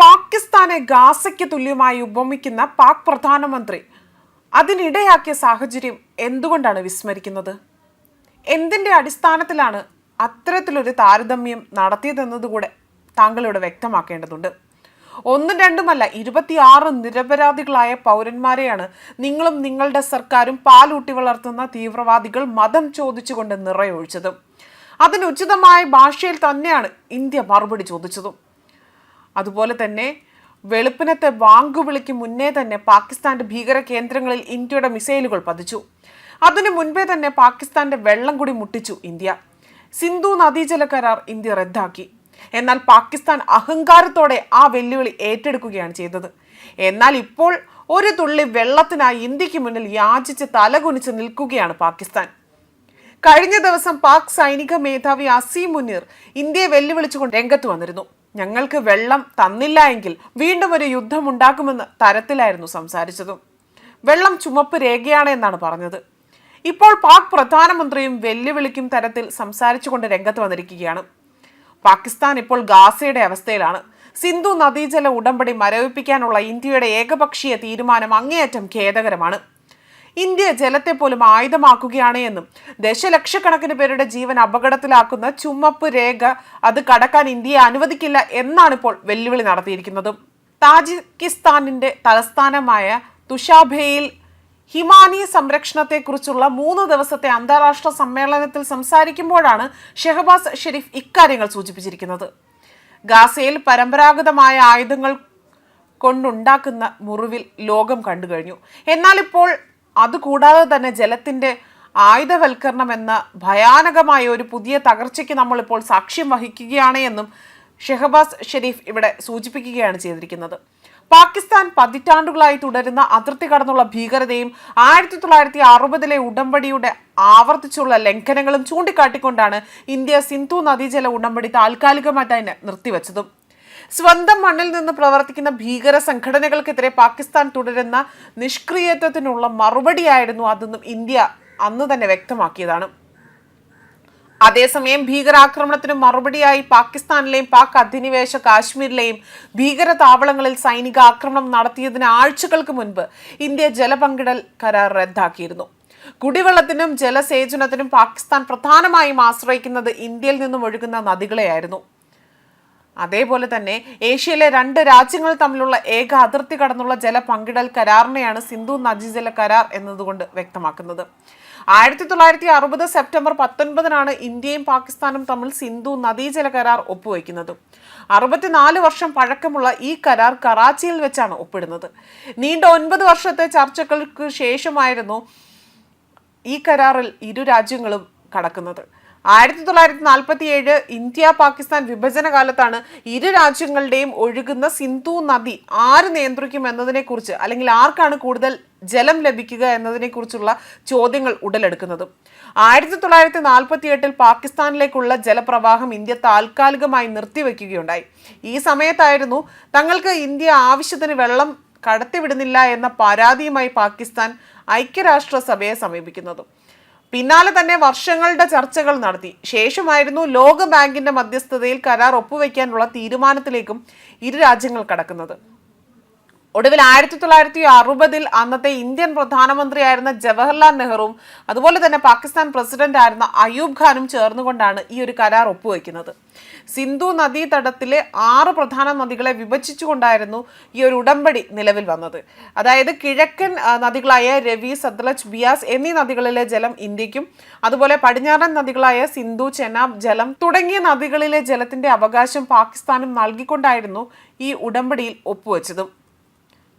പാകിസ്ഥാനെ ഗാസയ്ക്ക് തുല്യമായി ഉപമിക്കുന്ന പാക് പ്രധാനമന്ത്രി അതിനിടയാക്കിയ സാഹചര്യം എന്തുകൊണ്ടാണ് വിസ്മരിക്കുന്നത്? എന്തിന്റെ അടിസ്ഥാനത്തിലാണ് അത്തരത്തിലൊരു താരതമ്യം നടത്തിയതെന്നതുകൂടെ താങ്കളിവിടെ വ്യക്തമാക്കേണ്ടതുണ്ട്. ഒന്നും രണ്ടുമല്ല ഇരുപത്തിയാറ് നിരപരാധികളായ പൗരന്മാരെയാണ് നിങ്ങളും നിങ്ങളുടെ സർക്കാരും പാലൂട്ടി വളർത്തുന്ന തീവ്രവാദികൾ മതം ചോദിച്ചുകൊണ്ട് നിറയൊഴിച്ചത്. അതിന് ഉചിതമായ ഭാഷയിൽ തന്നെയാണ് ഇന്ത്യ മറുപടി ചോദിച്ചതും. അതുപോലെ തന്നെ വെളുപ്പിനത്തെ വാങ്കുവിളിക്ക് മുന്നേ തന്നെ പാകിസ്ഥാന്റെ ഭീകര കേന്ദ്രങ്ങളിൽ ഇന്ത്യയുടെ മിസൈലുകൾ പതിച്ചു. അതിനു മുൻപേ തന്നെ പാകിസ്ഥാന്റെ വെള്ളം കൂടി മുട്ടിച്ചു ഇന്ത്യ. സിന്ധു നദീജല കരാർ ഇന്ത്യ റദ്ദാക്കി. എന്നാൽ പാകിസ്ഥാൻ അഹങ്കാരത്തോടെ ആ വെല്ലുവിളി ഏറ്റെടുക്കുകയാണ് ചെയ്തത്. എന്നാൽ ഇപ്പോൾ ഒരു തുള്ളി വെള്ളത്തിനായി ഇന്ത്യയ്ക്ക് മുന്നിൽ യാചിച്ച് തലകുനിച്ച് നിൽക്കുകയാണ് പാകിസ്ഥാൻ. കഴിഞ്ഞ ദിവസം പാക് സൈനിക മേധാവി അസീം മുനീർ ഇന്ത്യയെ വെല്ലുവിളിച്ചുകൊണ്ട് രംഗത്ത് വന്നിരുന്നു. ഞങ്ങൾക്ക് വെള്ളം തന്നില്ല എങ്കിൽ വീണ്ടും ഒരു യുദ്ധം ഉണ്ടാക്കുമെന്ന് തരത്തിലായിരുന്നു സംസാരിച്ചതും. വെള്ളം ചുമപ്പ് രേഖയാണ് എന്നാണ് പറഞ്ഞത്. ഇപ്പോൾ പാക് പ്രധാനമന്ത്രിയും വെല്ലുവിളിക്കും തരത്തിൽ സംസാരിച്ചുകൊണ്ട് രംഗത്ത് വന്നിരിക്കുകയാണ്. പാകിസ്ഥാൻ ഇപ്പോൾ ഗാസയുടെ അവസ്ഥയിലാണ്. സിന്ധു നദീജല ഉടമ്പടി മരവിപ്പിക്കാനുള്ള ഇന്ത്യയുടെ ഏകപക്ഷീയ തീരുമാനം അങ്ങേയറ്റം ഖേദകരമാണ്. ഇന്ത്യ ജലത്തെ പോലും ആയുധമാക്കുകയാണ് എന്നും ദശലക്ഷക്കണക്കിന് പേരുടെ ജീവൻ അപകടത്തിലാക്കുന്ന ചുമപ്പ് രേഖ അത് കടക്കാൻ ഇന്ത്യയെ അനുവദിക്കില്ല എന്നാണ് ഇപ്പോൾ വെല്ലുവിളി നടത്തിയിരിക്കുന്നത്. താജിക്കിസ്ഥാനിന്റെ തലസ്ഥാനമായ തുഷാബേയിൽ ഹിമാനി സംരക്ഷണത്തെക്കുറിച്ചുള്ള മൂന്ന് ദിവസത്തെ അന്താരാഷ്ട്ര സമ്മേളനത്തിൽ സംസാരിക്കുമ്പോഴാണ് ഷെഹബാസ് ഷെരീഫ് ഇക്കാര്യങ്ങൾ സൂചിപ്പിച്ചിരിക്കുന്നത്. ഗാസയിൽ പരമ്പരാഗതമായ ആയുധങ്ങൾ കൊണ്ടുണ്ടാക്കുന്ന മുറിവിൽ ലോകം കണ്ടു കഴിഞ്ഞു എന്നാൽ ഇപ്പോൾ അതുകൂടാതെ തന്നെ ജലത്തിന്റെ ആയുധവൽക്കരണം എന്ന ഭയാനകമായ ഒരു പുതിയ തകർച്ചയ്ക്ക് നമ്മളിപ്പോൾ സാക്ഷ്യം വഹിക്കുകയാണ് എന്നും ഷെഹബാസ് ഷെരീഫ് ഇവിടെ സൂചിപ്പിക്കുകയാണ് ചെയ്തിരിക്കുന്നത്. പാകിസ്ഥാൻ പതിറ്റാണ്ടുകളായി തുടരുന്ന അതിർത്തി കടന്നുള്ള ഭീകരതയും ആയിരത്തി തൊള്ളായിരത്തി അറുപതിലെ ഉടമ്പടിയുടെ ആവർത്തിച്ചുള്ള ലംഘനങ്ങളും ചൂണ്ടിക്കാട്ടിക്കൊണ്ടാണ് ഇന്ത്യ സിന്ധു നദീജല ഉടമ്പടി താൽക്കാലികമായി തന്നെ നിർത്തിവച്ചതും. സ്വന്തം മണ്ണിൽ നിന്ന് പ്രവർത്തിക്കുന്ന ഭീകര സംഘടനകൾക്കെതിരെ പാകിസ്ഥാൻ തുടരുന്ന നിഷ്ക്രിയത്വത്തിനുള്ള മറുപടിയായിരുന്നു അതെന്നും ഇന്ത്യ അന്ന് തന്നെ വ്യക്തമാക്കിയതാണ്. അതേസമയം ഭീകരാക്രമണത്തിന് മറുപടിയായി പാകിസ്ഥാനിലെയും പാക് അധിനിവേശ കാശ്മീരിലെയും ഭീകര താവളങ്ങളിൽ സൈനിക ആക്രമണം നടത്തിയതിന് ആഴ്ചകൾക്ക് മുൻപ് ഇന്ത്യ ജലപങ്കിടൽ കരാർ റദ്ദാക്കിയിരുന്നു. കുടിവെള്ളത്തിനും ജലസേചനത്തിനും പാകിസ്ഥാൻ പ്രധാനമായും ആശ്രയിക്കുന്നത് ഇന്ത്യയിൽ നിന്നും ഒഴുകുന്ന നദികളെയായിരുന്നു. അതേപോലെ തന്നെ ഏഷ്യയിലെ രണ്ട് രാജ്യങ്ങൾ തമ്മിലുള്ള ഏക അതിർത്തി കടന്നുള്ള ജല പങ്കിടൽ കരാറിനെയാണ് സിന്ധു നദീജല കരാർ എന്നതുകൊണ്ട് വ്യക്തമാക്കുന്നത്. ആയിരത്തി തൊള്ളായിരത്തി അറുപത് സെപ്റ്റംബർ പത്തൊൻപതിനാണ് ഇന്ത്യയും പാകിസ്ഥാനും തമ്മിൽ സിന്ധു നദീജല കരാർ ഒപ്പുവയ്ക്കുന്നത് അറുപത്തിനാല് വർഷം പഴക്കമുള്ള ഈ കരാർ കറാച്ചിയിൽ വെച്ചാണ് ഒപ്പിടുന്നത്. നീണ്ട ഒൻപത് വർഷത്തെ ചർച്ചകൾക്ക് ശേഷമായിരുന്നു ഈ കരാറിൽ ഇരു രാജ്യങ്ങളും കടക്കുന്നത്. ആയിരത്തി തൊള്ളായിരത്തി നാൽപ്പത്തി ഏഴ് ഇന്ത്യ പാകിസ്ഥാൻ വിഭജന കാലത്താണ് ഇരു രാജ്യങ്ങളുടെയും ഒഴുകുന്ന സിന്ധു നദി ആര് നിയന്ത്രിക്കും എന്നതിനെക്കുറിച്ച് അല്ലെങ്കിൽ ആർക്കാണ് കൂടുതൽ ജലം ലഭിക്കുക എന്നതിനെക്കുറിച്ചുള്ള ചോദ്യങ്ങൾ ഉടലെടുക്കുന്നത്. ആയിരത്തി തൊള്ളായിരത്തി നാൽപ്പത്തി എട്ടിൽ പാകിസ്ഥാനിലേക്കുള്ള ജലപ്രവാഹം ഇന്ത്യ താൽക്കാലികമായി നിർത്തിവെക്കുകയുണ്ടായി. ഈ സമയത്തായിരുന്നു തങ്ങൾക്ക് ഇന്ത്യ ആവശ്യത്തിന് വെള്ളം കടത്തിവിടുന്നില്ല എന്ന പരാതിയുമായി പാകിസ്ഥാൻ ഐക്യരാഷ്ട്രസഭയെ സമീപിക്കുന്നതും. പിന്നാലെ തന്നെ വർഷങ്ങളുടെ ചർച്ചകൾ നടത്തി. ശേഷമായിരുന്നു ലോകബാങ്കിന്റെ മധ്യസ്ഥതയിൽ കരാർ ഒപ്പുവെക്കാനുള്ള തീരുമാനത്തിലേക്കും ഇരു രാജ്യങ്ങൾ കടക്കുന്നത്. ഒടുവിൽ ആയിരത്തി തൊള്ളായിരത്തി അറുപതിൽ അന്നത്തെ ഇന്ത്യൻ പ്രധാനമന്ത്രിയായിരുന്ന ജവഹർലാൽ നെഹ്റുവും അതുപോലെ തന്നെ പാകിസ്ഥാൻ പ്രസിഡന്റ് ആയിരുന്ന അയൂബ് ഖാനും ചേർന്നുകൊണ്ടാണ് ഈ ഒരു കരാർ ഒപ്പുവെക്കുന്നത്. സിന്ധു നദീതടത്തിലെ ആറ് പ്രധാന നദികളെ വിഭജിച്ചുകൊണ്ടായിരുന്നു ഈ ഒരു ഉടമ്പടി നിലവിൽ വന്നത്. അതായത് കിഴക്കൻ നദികളായ രവി സത്ലജ് ബിയാസ് എന്നീ നദികളിലെ ജലം ഇന്ത്യക്കും അതുപോലെ പടിഞ്ഞാറൻ നദികളായ സിന്ധു ചെനാബ് ജലം തുടങ്ങിയ നദികളിലെ ജലത്തിന്റെ അവകാശം പാകിസ്ഥാനും നൽകിക്കൊണ്ടായിരുന്നു ഈ ഉടമ്പടിയിൽ ഒപ്പുവെച്ചതും.